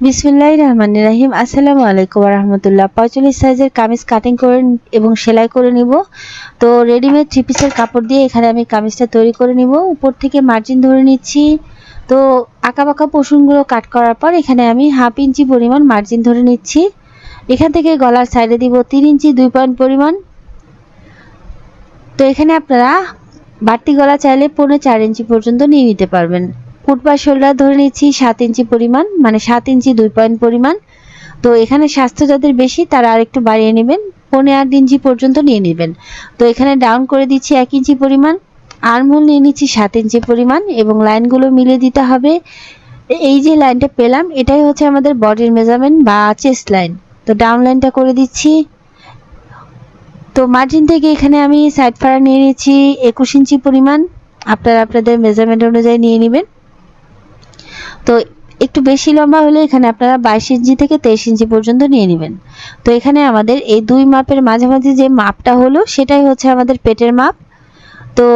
বিসমিল্লাহ রহমান রাহিম আসসালামু আলাইকুম রহমতুল্লাহ পঁয়তাল্লিশ সাইজের কামিজ কাটিং করে এবং সেলাই করে নিব। তো রেডিমেড থ্রি পিসের কাপড় দিয়ে এখানে আমি কামিজটা তৈরি করে নিব। উপর থেকে মার্জিন ধরে নিচ্ছি। তো আঁকা বাঁকা পোষণগুলো কাট করার পর এখানে আমি হাফ ইঞ্চি পরিমাণ মার্জিন ধরে নিচ্ছি। এখান থেকে গলার সাইডে দিব তিন ইঞ্চি, দুই পয়েন্ট পরিমাণ। তো এখানে আপনারা বাড়তি গলা চাইলে পৌনে চার ইঞ্চি পর্যন্ত নিয়ে নিতে পারবেন। ফুট বা শোল্ডার ধরে নিচ্ছি সাত ইঞ্চি পরিমাণ মানে সাত ইঞ্চি দুই পয়েন্ট পরিমাণ। তো এখানে স্বাস্থ্য যাদের বেশি, তারা আর একটু বাড়িয়ে নেবেন। পৌনে আট ইঞ্চি পর্যন্ত নিয়ে নেবেন। তো এখানে ডাউন করে দিচ্ছি এক ইঞ্চি পরিমাণ। আর্মহোল নিয়ে নিচ্ছি সাত ইঞ্চি পরিমাণ এবং লাইনগুলো মিলে দিতে হবে। এই যে লাইনটা পেলাম, এটাই হচ্ছে আমাদের বডির মেজারমেন্ট বা চেস্ট লাইন তো ডাউন লাইনটা করে দিচ্ছি। তো মার্জিন থেকে এখানে আমি সাইড ফাড়া নিয়ে নিচ্ছি একুশ ইঞ্চি পরিমাণ। আপনারা আপনাদের মেজারমেন্ট অনুযায়ী নিয়ে নেবেন। তো একটু বেশি লম্বা হলে এখানে আপনারা বাইশ ইঞ্চি থেকে তেইশ ইঞ্চি পর্যন্ত নিয়ে নেবেন। তো এখানে আমাদের এই দুই মাপের মাঝামাঝি যে মাপটা হলো, সেটাই হচ্ছে আমাদের পেটের মাপ। তো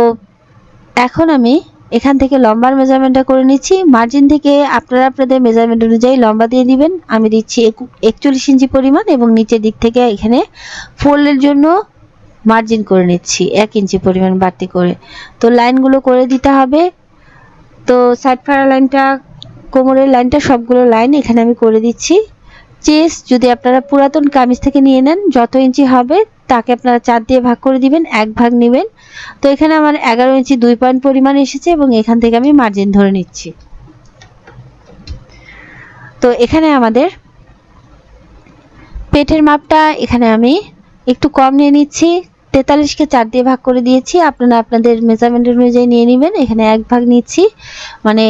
এখন আমি এখান থেকে লম্বার মেজারমেন্টটা করে নিচ্ছি। মার্জিন থেকে আপনারা আপনাদের মেজারমেন্ট অনুযায়ী লম্বা দিয়ে দিবেন। আমি দিচ্ছি একচল্লিশ ইঞ্চি পরিমাণ এবং নিচের দিক থেকে এখানে ফোল্ডের জন্য মার্জিন করে নিচ্ছি, এক ইঞ্চি পরিমাণ বাড়তি করে। তো লাইনগুলো করে দিতে হবে। তো সাইড ফাড়া লাইনটা কোমরের লাইনটা সবগুলো লাইন এখানে আমি করে দিচ্ছি। চেস্ট যদি আপনারা পুরাতন কামিজ থেকে নিয়ে নেন, যত ইঞ্চি হবে তাকে আপনারা চার দিয়ে ভাগ করে দিবেন, এক ভাগ নেবেন। তো এখানে আমার এগারো ইঞ্চি দুই পয়েন্ট পরিমাণ এসেছে এবং এখান থেকে আমি মার্জিন ধরে নিচ্ছি। তো এখানে আমাদের পেটের মাপটা এখানে আমি একটু কম নিয়ে নিচ্ছি। তেতাল্লিশকে চার দিয়ে ভাগ করে দিয়েছি। আপনারা আপনাদের মেজারমেন্ট অনুযায়ী নিয়ে নেবেন। এখানে এক ভাগ নিচ্ছি। মানে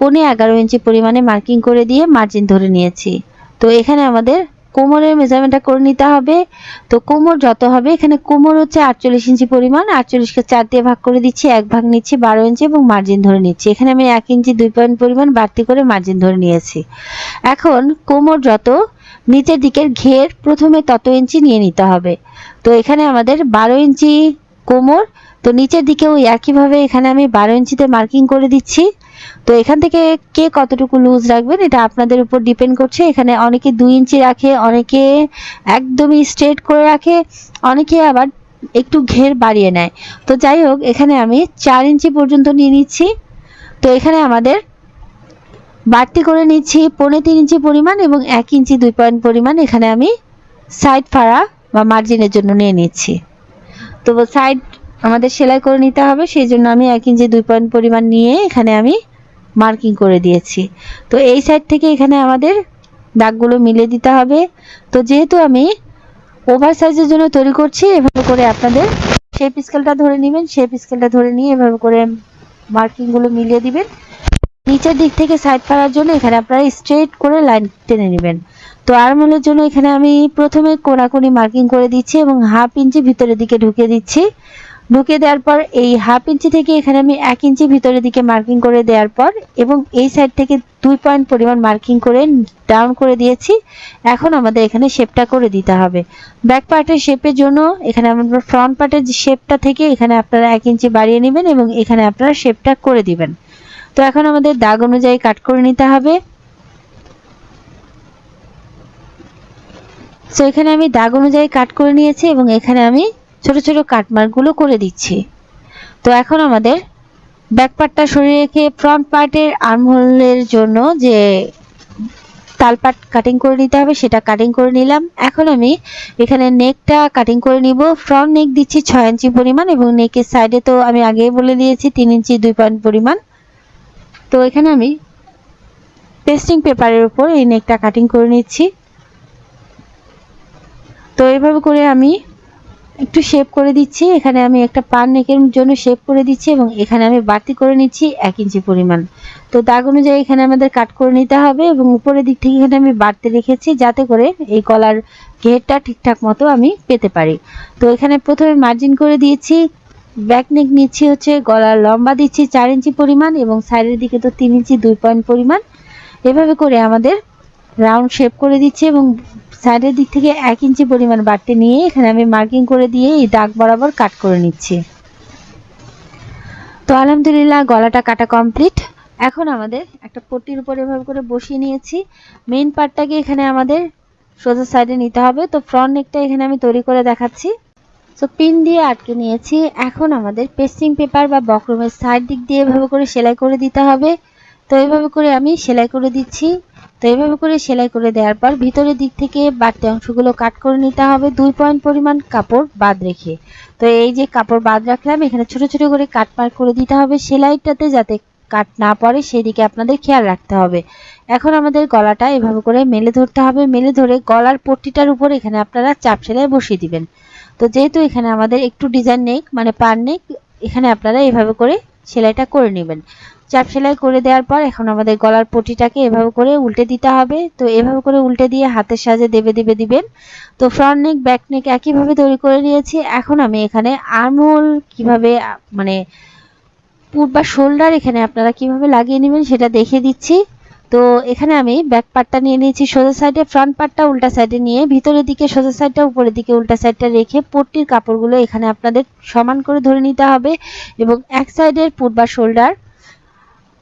পনে এগারো ইঞ্চি পরিমাণে মার্কিং করে দিয়ে মার্জিন ধরে নিয়েছি। তো এখানে আমাদের কোমরের মেজারমেন্টটা করে নিতে হবে। তো কোমর যত হবে, এখানে কোমর হচ্ছে আটচল্লিশ ইঞ্চি পরিমাণ। আটচল্লিশকে চার দিয়ে ভাগ করে দিচ্ছি, এক ভাগ নিচ্ছি, বারো ইঞ্চি এবং মার্জিন ধরে নিচ্ছি। এখানে আমি এক ইঞ্চি দুই পয়েন্ট পরিমাণ বাড়তি করে মার্জিন ধরে নিয়েছি। এখন কোমর যত নিচের দিকের ঘের, প্রথমে তত ইঞ্চি নিয়ে নিতে হবে। তো এখানে আমাদের বারো ইঞ্চি কোমর, তো নিচের দিকেও একইভাবে এখানে আমি বারো ইঞ্চিতে মার্কিং করে দিচ্ছি। তো এখান থেকে কে কতটুকু লুজ রাখবেন, এটা আপনাদের উপর ডিপেন্ড করছে। এখানে অনেকে দুই ইঞ্চি রাখে, অনেকে একদমই স্ট্রেট করে রাখে, অনেকে আবার একটু ঘের বাড়িয়ে নেয়। তো যাই হোক, এখানে আমি চার ইঞ্চি পর্যন্ত নিয়ে নিচ্ছি। তো এখানে আমাদের বাড়তি করে নিচ্ছি পৌনে তিন ইঞ্চি পরিমাণ এবং এক ইঞ্চি দুই পয়েন্ট পরিমাণ এখানে আমি সাইড ফাড়া বা মার্জিনের জন্য নিয়ে নিচ্ছি। তো সাইড আমাদের সেলাই করে নিতে হবে, সেই জন্য আমি এক ইঞ্চি দুই পয়েন্ট পরিমাণ নিয়ে এখানে আমি মার্কিং করে দিয়েছি। তো এই সাইড থেকে এখানে আমাদের দাগগুলো মিলে দিতে হবে। তো যেহেতু আমি ওভার সাইজের জন্য তৈরি করছি, এভাবে করে আপনাদের শেপ স্কেলটা ধরে নেবেন শেপ স্কেলটা ধরে নিয়ে এভাবে করে মার্কিংগুলো মিলিয়ে দিবেন। নিচের দিক থেকে সাইড ফাড়ার জন্য এখানে আপনারা স্ট্রেট করে লাইন টেনে নেবেন। তো আর্মহোলের জন্য এখানে আমি প্রথমে কোনাকুনি মার্কিং করে দিচ্ছি এবং হাফ ইঞ্চি ভিতরের দিকে ঢুকে দিচ্ছি। ঢুকে দেওয়ার পর এই হাফ ইঞ্চি থেকে এখানে আমি এক ইঞ্চি ভিতরের দিকে মার্কিং করে দেওয়ার পর এবং এই সাইড থেকে দুই পয়েন্ট পরিমাণ মার্কিং করে ডাউন করে দিয়েছি। এখন আমাদের এখানে শেপটা করে দিতে হবে। ব্যাক পার্টের শেপের জন্য এখানে আমরা ফ্রন্ট পার্টের শেপটা থেকে এখানে আপনারা এক ইঞ্চি বাড়িয়ে নেবেন এবং এখানে আপনারা শেপটা করে দিবেন। তো এখন আমাদের দাগ অনুযায়ী কাট করে নিতে হবে। তো এখানে আমি দাগ অনুযায়ী কাট করে নিয়েছি এবং এখানে আমি ছোট ছোট কাটমার্কগুলো করে দিচ্ছি। তো এখন আমাদের ব্যাক পার্টটা সরিয়ে রেখে ফ্রন্ট পার্টের আর্মহোলের জন্য যে তাল তালপাট কাটিং করে নিতে হবে, সেটা কাটিং করে নিলাম। এখন আমি এখানে নেকটা কাটিং করে নিব। ফ্রন্ট নেক দিচ্ছি ছয় ইঞ্চি পরিমাণ এবং নেকের সাইডে তো আমি আগেই বলে দিয়েছি, তিন ইঞ্চি দুই পয়েন্ট পরিমাণ। তো এখানে আমি পেস্টিং পেপারের উপর এই নেকটা কাটিং করে নিচ্ছি। তো এইভাবে করে আমি একটু শেপ করে দিচ্ছি। এখানে আমি একটা পান নেকের জন্য শেপ করে দিচ্ছি এবং এখানে আমি বাড়তি করে নিচ্ছি এক ইঞ্চি পরিমাণ। তো দাগ অনুযায়ী এখানে আমাদের কাট করে নিতে হবে এবং উপরের দিক থেকে এখানে আমি বাড়তে রেখেছি যাতে করে এই গলার ঘেরটা ঠিকঠাক মতো আমি পেতে পারি। তো এখানে প্রথমে মার্জিন করে দিয়েছি। ব্যাক নেক নিচ্ছি হচ্ছে গলার লম্বা দিচ্ছি চার ইঞ্চি পরিমাণ এবং সাইডের দিকে তো তিন ইঞ্চি দুই পয়েন্ট পরিমাণ। এভাবে করে আমাদের রাউন্ড শেপ করে দিচ্ছি এবং সাইডের দিক থেকে এক ইঞ্চি পরিমাণ বাড়তে নিয়ে এখানে আমি মার্কিং করে দিয়ে এই দাগ বরাবর কাট করে নিচ্ছি। তো আলহামদুলিল্লাহ গলাটা কাটা কমপ্লিট এখন আমাদের একটা পট্টির উপর এভাবে করে বসিয়ে নিয়েছি। মেন পার্টটাকে এখানে আমাদের সোজা সাইডে নিতে হবে। তো ফ্রন্ট নেকটা এখানে আমি তৈরি করে দেখাচ্ছি। তো পিন দিয়ে আটকে নিয়েছি। এখন আমাদের পেস্টিং পেপার বা বক্রমের সাইড দিক দিয়ে এভাবে করে সেলাই করে দিতে হবে। তো এইভাবে করে আমি সেলাই করে দিচ্ছি। তো এভাবে করে সেলাই করে দেওয়ার পর ভিতরের দিক থেকে বাড়তি অংশগুলো কাট করে নিতে হবে। দুই পয়েন্ট পরিমাণ কাপড় বাদ রেখে। তো এই যে কাপড় বাদ রাখলাম, এখানে ছোট ছোট করে কাট মার্ক করে দিতে হবে সেলাইটাতে যাতে কাট না পড়ে সেই দিকে আপনাদের খেয়াল রাখতে হবে। এখন আমাদের গলাটা এভাবে করে মেলে ধরতে হবে। মেলে ধরে গলার পট্টিটার উপর এখানে আপনারা চাপ সেলাই বসিয়ে দিবেন। তো যেহেতু এখানে আমাদের একটু ডিজাইন নেক মানে পার নেক, এখানে আপনারা এভাবে করে সেলাইটা করে নেবেন। চাপ সেলাই করে দেওয়ার পর এখন আমাদের গলার পটিটাকে এভাবে করে উল্টে দিতে হবে। তো এভাবে করে উল্টে দিয়ে হাতের সাজে দেবে দেবে দিবেন তো ফ্রন্ট নেক ব্যাক নেক একইভাবে তৈরি করে নিয়েছি। এখন আমি এখানে আর্মহোল কীভাবে মানে পুট বা শোল্ডার এখানে আপনারা কীভাবে লাগিয়ে নেবেন সেটা দেখিয়ে দিচ্ছি। তো এখানে আমি ব্যাক পার্টটা নিয়ে নিয়েছি সোজা সাইডে ফ্রন্ট পার্টটা উল্টা সাইডে নিয়ে ভিতরের দিকে সোজা সাইডটা উপরের দিকে উল্টা সাইডটা রেখে পট্টির কাপড়গুলো এখানে আপনাদের সমান করে ধরে নিতে হবে এবং এক সাইডের পুট বা শোল্ডার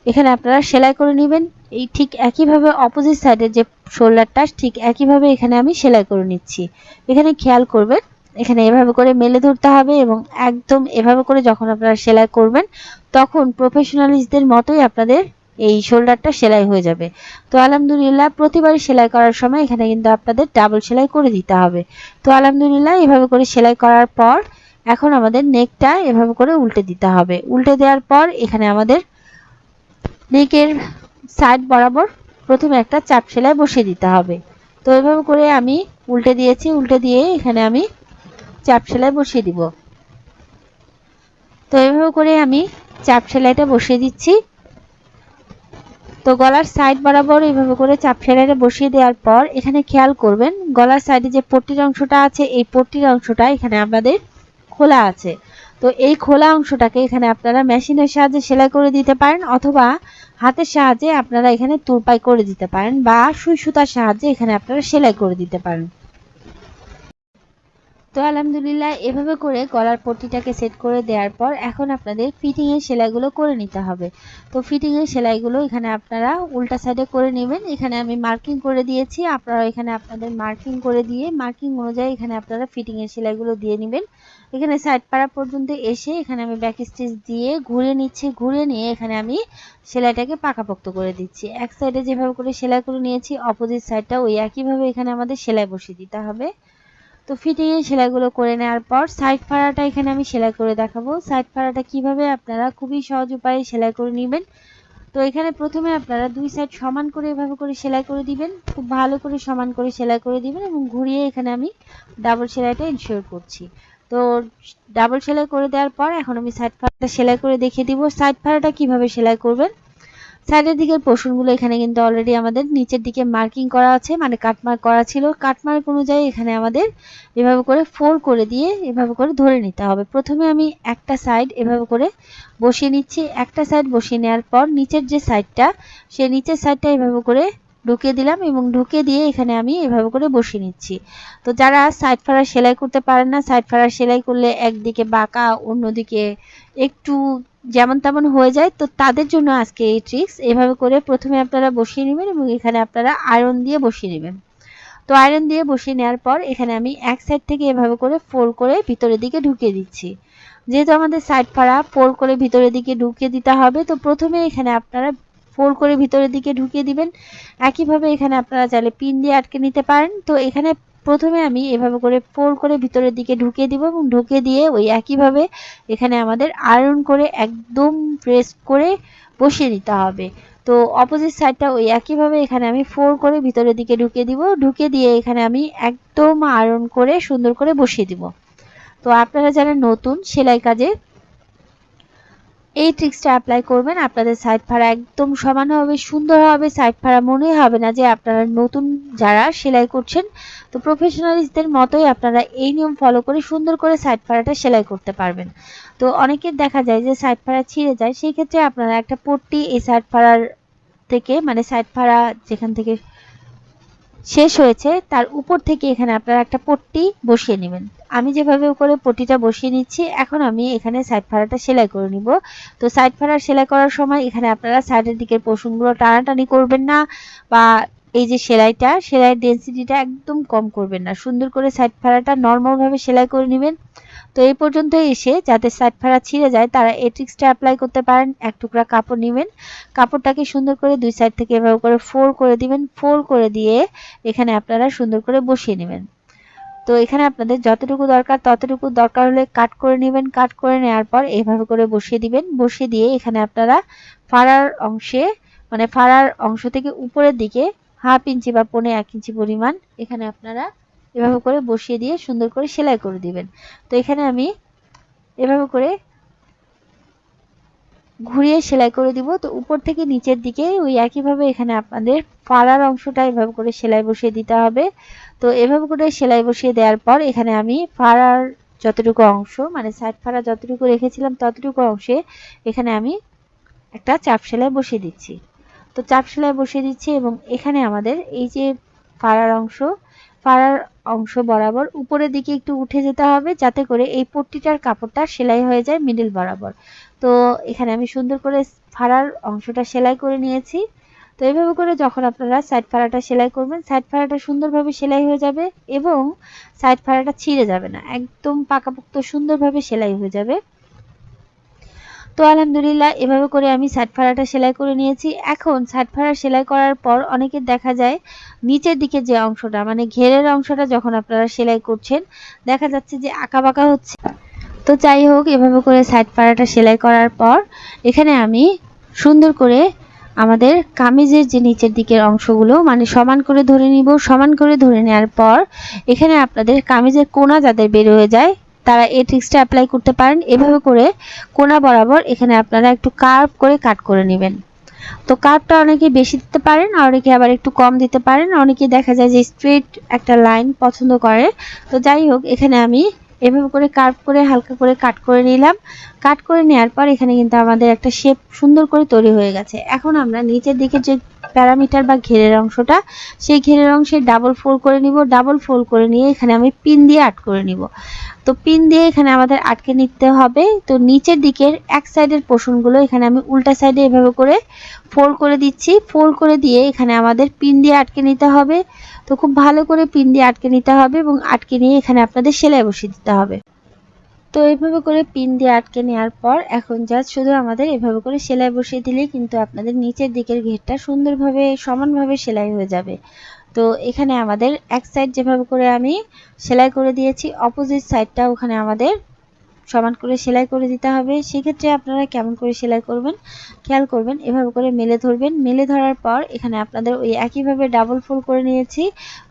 এখানে আপনারা সেলাই করে নেবেন। এই ঠিক একইভাবে অপোজিট সাইডের যে শোল্ডারটা ঠিক একইভাবে এখানে আমি সেলাই করে নিচ্ছি। এখানে খেয়াল করবেন, এখানে এভাবে করে মেলে ধরতে হবে এবং একদম এভাবে করে যখন আপনারা সেলাই করবেন, তখন প্রফেশনালিস্টদের মতোই আপনাদের এই শোল্ডারটা সেলাই হয়ে যাবে। তো আলহামদুলিল্লাহ, প্রতিবারই সেলাই করার সময় এখানে কিন্তু আপনাদের ডাবল সেলাই করে দিতে হবে। তো আলহামদুলিল্লাহ, এভাবে করে সেলাই করার পর এখন আমাদের নেকটা এভাবে করে উল্টে দিতে হবে। উল্টে দেওয়ার পর এখানে আমাদের নেকের সাইড বরাবর প্রথমে একটা চাপ সেলাই বসিয়ে দিতে হবে। তো এভাবে করে আমি উল্টে দিয়েছি, উল্টে দিয়ে এখানে আমি চাপ সেলাই বসিয়ে দিব। তো এভাবে করে আমি চাপ সেলাইটা বসিয়ে দিচ্ছি। তো গলার সাইড বরাবর এইভাবে করে চাপ সেলাইটা বসিয়ে দেওয়ার পর এখানে খেয়াল করবেন, গলার সাইডে যে পট্টির অংশটা আছে, এই পট্টির অংশটা এখানে আমাদের খোলা আছে। তো এই খোলা অংশটাকে এখানে আপনারা মেশিনের সাহায্যে সেলাই করে দিতে পারেন অথবা হাতের সাহায্যে আপনারা এখানে তুরপাই করে দিতে পারেন বা সুই সুতার সাহায্যে এখানে আপনারা সেলাই করে দিতে পারেন। তো আলহামদুলিল্লাহ, এভাবে করে গলার পট্টিটাকে সেট করে দেওয়ার পর এখন আপনাদের ফিটিং এর সেলাইগুলো করে নিতে হবে। তো ফিটিং এর সেলাইগুলো এখানে আপনারা উল্টা সাইডে করে নেবেন। এখানে আমি মার্কিং করে দিয়েছি। আপনারা এখানে আপনাদের মার্কিং করে দিয়ে মার্কিং অনুযায়ী এখানে আপনারা ফিটিং এর সেলাইগুলো দিয়ে নেবেন। এখানে সাইড পাড়া পর্যন্ত এসে এখানে আমি ব্যাক স্টিচ দিয়ে ঘুরে নিচ্ছি, ঘুরে নিয়ে এখানে আমি সেলাইটাকে পাকাপোক্ত করে দিচ্ছি। এক সাইডে যেভাবে করে সেলাই করে নিয়েছি অপোজিট সাইডটা ওই একইভাবে এখানে আমাদের সেলাই বসিয়ে দিতে হবে। তো ফিটিং এর সেলাইগুলো করে নেওয়ার পর সাইড ফাড়াটা এখানে আমি সেলাই করে দেখাবো। সাইড ফাড়াটা কীভাবে আপনারা খুবই সহজ উপায়ে সেলাই করে নেবেন। তো এখানে প্রথমে আপনারা দুই সাইড সমান করে এভাবে করে সেলাই করে দিবেন। খুব ভালো করে সমান করে সেলাই করে দিবেন এবং ঘুরিয়ে এখানে আমি ডাবল সেলাইটা ইনশিওর করছি। তো ডাবল সেলাই করে দেওয়ার পর এখন আমি সাইড ফাড়াটা সেলাই করে দেখিয়ে দিব। সাইড ফাড়াটা কীভাবে সেলাই করবেন? সাইডের দিকের পোর্শনগুলো এখানে কিন্তু অলরেডি আমাদের নিচের দিকে মার্কিং করা আছে মানে কাটমার্ক করা ছিল। কাটমার্ক অনুযায়ী এখানে আমাদের এভাবে করে ফোল্ড করে দিয়ে এভাবে করে ধরে নিতে হবে। প্রথমে আমি একটা সাইড এভাবে করে বসিয়ে নিচ্ছি। একটা সাইড বসিয়ে নেওয়ার পর নিচের যে সাইডটা সেই নিচের সাইডটা এভাবে করে ঢুকিয়ে দিলাম এবং ঢুকিয়ে দিয়ে এখানে আমি এভাবে করে বসিয়ে নিচ্ছি। তো যারা সাইড ফাড়া সেলাই করতে পারেন না সাইড ফাড়া সেলাই করলে একদিকে বাঁকা, অন্যদিকে একটু যেমন তেমন হয়ে যায়, তো তাদের জন্য আজকে এই ট্রিক্স এভাবে করে প্রথমে আপনারা বসিয়ে নেবেন এবং এখানে আপনারা আয়রন দিয়ে বসিয়ে নেবেন। তো আয়রন দিয়ে বসিয়ে নেওয়ার পর এখানে আমি এক সাইড থেকে এভাবে করে ফোল্ড করে ভিতরের দিকে ঢুকিয়ে দিচ্ছি। যেহেতু আমাদের সাইড ফাড়া ফোল্ড করে ভিতরের দিকে ঢুকিয়ে দিতে হবে, তো প্রথমে এখানে আপনারা ফোল্ড করে ভিতরের দিকে ঢুকিয়ে দিবেন। একইভাবে এখানে আপনারা চাইলে পিন দিয়ে আটকে নিতে পারেন। তো এখানে প্রথমে আমি এভাবে করে ফোল্ড করে ভিতরের দিকে ঢুকিয়ে দিব এবং ঢুকিয়ে দিয়ে ওই একইভাবে এখানে আমাদের আয়রন করে একদম প্রেস করে বসিয়ে দিতে হবে। তো অপোজিট সাইডটা ওই একইভাবে এখানে আমি ফোল্ড করে ভিতরের দিকে ঢুকিয়ে দিব। ঢুকিয়ে দিয়ে এখানে আমি একদম আয়রন করে সুন্দর করে বসিয়ে দিব। তো আপনারা যারা নতুন, সেলাই কাজে এই ট্রিক্সটা অ্যাপ্লাই করবেন, আপনাদের সাইড ফাড়া একদম সমান হবে, সুন্দর হবে সাইড ফাড়া মনে হবে না যে আপনারা নতুন যারা সেলাই করছেন, তো প্রফেশনালিস্টদের মতোই আপনারা এই নিয়ম ফলো করে সুন্দর করে সাইড ফাড়াটা সেলাই করতে পারবেন। তো অনেকের দেখা যায় যে সাইড ফাড়া ছিঁড়ে যায়, সেই ক্ষেত্রে আপনারা একটা পট্টি এই সাইড ফাড়ার থেকে মানে সাইড ফাড়া যেখান থেকে শেষ হয়েছে, তার উপর থেকে এখানে আপনারা একটা পট্টি বসিয়ে নেবেন। আমি যেভাবে করে পটিটা বসিয়ে নিচ্ছি, এখন আমি এখানে সাইড ফাড়াটা সেলাই করে নিব। তো সাইড ফাড়া সেলাই করার সময় এখানে আপনারা সাইডের দিকের পোষণগুলো টানাটানি করবেন না বা এই যে সেলাইটা সেলাইয়ের ডেন্সিটিটা একদম কম করবেন না। সুন্দর করে সাইড ফাড়াটা নর্মালভাবে সেলাই করে নেবেন। তো এই পর্যন্ত এসে যাতে সাইড ফাড়া ছিঁড়ে যায়, তারা এই ট্রিক্সটা অ্যাপ্লাই করতে পারেন। এক টুকরা কাপড় নেবেন। কাপড়টাকে সুন্দর করে দুই সাইড থেকে এভাবে করে ফোল্ড করে দিবেন। ফোল্ড করে দিয়ে এখানে আপনারা সুন্দর করে বসিয়ে নেবেন। তো এখানে আপনাদের যতটুকু দরকার, ততটুকু দরকার হলে কাট করে নেবেন কাট করে নেওয়ার পর এভাবে করে বসিয়ে দিবেন। বসিয়ে দিয়ে এখানে আপনারা ফাড়ার অংশে মানে ফাড়ার অংশ থেকে উপরের দিকে হাফ ইঞ্চি বা পৌনে এক ইঞ্চি পরিমাণ এখানে আপনারা এভাবে করে বসিয়ে দিয়ে সুন্দর করে সেলাই করে দিবেন। তো এখানে আমি এভাবে করে ঘুরিয়ে সেলাই করে দিব। তো উপর থেকে নিচের দিকে ওই একইভাবে এখানে আপনাদের ফাড়ার অংশটা এভাবে করে সেলাই বসিয়ে দিতে হবে। তো এভাবে করে সেলাই বসিয়ে দেওয়ার পর এখানে আমি ফাড়ার যতটুকু অংশ মানে সাইড ফাড়া যতটুকু রেখেছিলাম ততটুকু অংশে এখানে আমি একটা চাপ সেলাই বসিয়ে দিচ্ছি। তো চাপ সেলাই বসিয়ে দিচ্ছি এবং এখানে আমাদের এই যে ফাড়ার অংশ ফাড়ার অংশ বরাবর উপরের দিকে একটু উঠে যেতে হবে যাতে করে এই পট্টিটার কাপড়টা সেলাই হয়ে যায় মিডিল বরাবর। তো এখানে আমি সুন্দর করে ফাড়ার অংশটা সেলাই করে নিয়েছি। তো এইভাবে করে যখন আপনারা সাইড ফাড়াটা সেলাই করবেন সাইড ফাড়াটা সুন্দরভাবে সেলাই হয়ে যাবে এবং সাইড ফাড়াটা ছিঁড়ে যাবে না, একদম পাকাপোক্ত সুন্দরভাবে সেলাই হয়ে যাবে। তো আলহামদুলিল্লাহ, এভাবে করে আমি সাইড ফাড়াটা সেলাই করে নিয়েছি। এখন সাইড ফাড়া সেলাই করার পর অনেকের দেখা যায় নিচের দিকে যে অংশটা মানে ঘেরের অংশটা যখন আপনারা সেলাই করছেন, দেখা যাচ্ছে যে আঁকা বাঁকা হচ্ছে। তো যাই হোক, এভাবে করে সাইড ফাড়াটা সেলাই করার পর এখানে আমি সুন্দর করে আমাদের কামিজের যে নিচের দিকের অংশগুলো মানে সমান করে ধরে নিব। সমান করে ধরে নেওয়ার পর এখানে আপনাদের কামিজের কোনা যাদের বের হয়ে যায়, তারা এই ট্রিক্সটা অ্যাপ্লাই করতে পারেন। এভাবে করে কোনা বরাবর এখানে আপনারা একটু কার্ভ করে কাট করে নেবেন। তো কার্ভটা অনেকে বেশি দিতে পারেন, অনেকে আবার একটু কম দিতে পারেন। অনেকে দেখা যায় যে স্ট্রেট একটা লাইন পছন্দ করে। তো যাই হোক, এখানে আমি এভাবে করে কার্ভ করে, হালকা করে কাট করে নিলাম। কাট করে নেওয়ার পর এখানে কিন্তু আমাদের একটা শেপ সুন্দর করে তৈরি হয়ে গেছে। এখন আমরা নিচের দিকে যে প্যারামিটার বা ঘেরের অংশটা, সেই ঘেরের অংশে ডাবল ফোল্ড করে নিব। ডাবল ফোল্ড করে নিয়ে এখানে আমি পিন দিয়ে আট করে নিব। তো পিন দিয়ে এখানে আমাদের আটকে নিতে হবে। তো নিচের দিকের এক সাইডের পোষণগুলো এখানে আমি উল্টা সাইডে এভাবে করে ফোল্ড করে দিচ্ছি। ফোল্ড করে দিয়ে এখানে আমাদের পিন দিয়ে আটকে নিতে হবে। তো খুব ভালো করে পিন দিয়ে আটকে নিতে হবে এবং আটকে নিয়ে এখানে আপনাদের সেলাই বসিয়ে দিতে হবে। তো এইভাবে করে পিন দিয়ে আটকে নেওয়ার পর এখন জাস্ট শুধু আমাদের এভাবে করে সেলাই বসিয়ে দিলেই কিন্তু আপনাদের নিচের দিকের ঘেরটা সুন্দরভাবে, সমানভাবে সেলাই হয়ে যাবে। তো এখানে আমাদের এক সাইড যেভাবে করে আমি সেলাই করে দিয়েছি অপোজিট সাইডটা ওখানে আমাদের সমান করে সেলাই করে দিতে হবে। সেক্ষেত্রে আপনারা কেমন করে সেলাই করবেন, খেয়াল করবেন, এভাবে করে মেলে ধরবেন। মেলে ধরার পর এখানে আপনাদের ওই একইভাবে ডাবল ফোল করে নিয়েছি।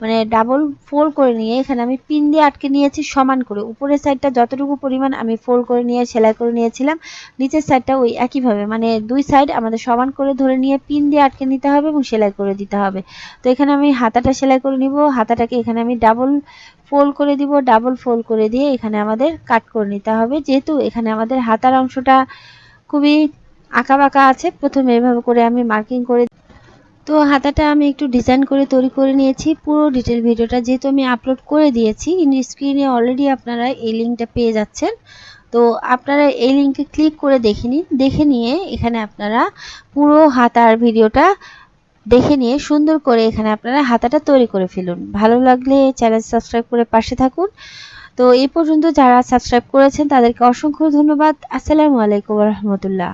মানে ডাবল ফোল করে নিয়ে এখানে আমি পিন দিয়ে আটকে নিয়েছি সমান করে। উপরের সাইডটা যতটুকু পরিমাণ আমি ফোল করে নিয়ে, সেলাই করে নিয়েছিলাম, নিচের সাইডটা ওই একইভাবে। মানে দুই সাইড আমাদের সমান করে ধরে নিয়ে পিন দিয়ে আটকে নিতে হবে এবং সেলাই করে দিতে হবে। তো এখানে আমি হাতাটা সেলাই করে নিব। হাতাটাকে এখানে আমি ডাবল ফোল্ড করে দিব। ডাবল ফোল্ড করে দিয়ে এখানে আমাদের কাট করে নিতে হবে। যেহেতু এখানে আমাদের হাতার অংশটা খুবই আঁকা বাঁকা আছে, প্রথমে এভাবে করে আমি মার্কিং করে তো হাতাটা আমি একটু ডিজাইন করে তৈরি করে নিয়েছি। পুরো ডিটেল ভিডিওটা যেহেতু আমি আপলোড করে দিয়েছি স্ক্রিনে অলরেডি আপনারা এই লিঙ্কটা পেয়ে যাচ্ছেন। তো আপনারা এই লিঙ্কে ক্লিক করে দেখে নিন। দেখে নিয়ে এখানে আপনারা পুরো হাতার ভিডিওটা দেখে নিয়ে সুন্দর করে এখানে আপনারা হাতাটা তৈরি করে ফেলুন। ভালো লাগলে চ্যানেল সাবস্ক্রাইব করে পাশে থাকুন। তো এই পর্যন্ত যারা সাবস্ক্রাইব করেছেন তাদেরকে অসংখ্য ধন্যবাদ। আসসালামু আলাইকুম রহমতুল্লাহ।